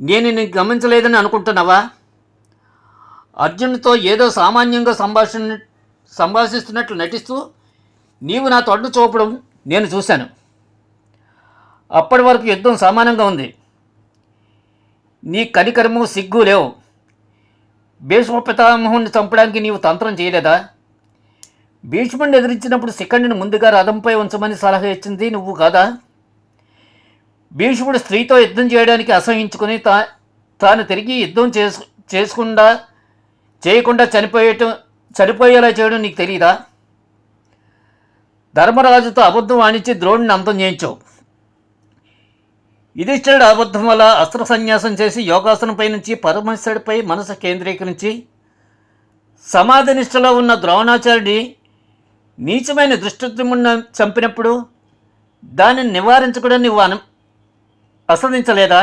నేను నీకు గమనించలేదని అనుకుంటున్నావా? అర్జున్తో ఏదో సామాన్యంగా సంభాషణ సంభాషిస్తున్నట్లు నటిస్తూ నీవు నా తొడ్డు చూపడం నేను చూశాను. అప్పటి వరకు యుద్ధం సమానంగా ఉంది. నీ కనికరము సిగ్గు లేవు. భీష్మ పితామహుని చంపడానికి నీవు తంత్రం చేయలేదా? భీష్ముడిని ఎదిరించినప్పుడు శిఖండిని ముందుగా రథంపై ఉంచమని సలహా ఇచ్చింది నువ్వు కాదా? భీష్ముడు స్త్రీతో యుద్ధం చేయడానికి అసహించుకుని తా తాను తిరిగి యుద్ధం చేసు చేసుకుండా చేయకుండా చనిపోయటం చనిపోయేలా చేయడం నీకు తెలియదా ధర్మరాజుతో అబద్ధం వాణించి ద్రోణిని అంతం చేయించావు. యుధిష్ఠిరుడు అబద్ధం వల్ల అస్త్ర సన్యాసం చేసి యోగాసనంపై నుంచి పరమేశ్వరుడిపై మనసు కేంద్రీకరించి సమాధి నిష్టలో ఉన్న ద్రోణాచార్యుడి నీచమైన దృష్టమున్న చంపినప్పుడు దానిని నివారించుకోవడం నువ్వు అను అసదించలేదా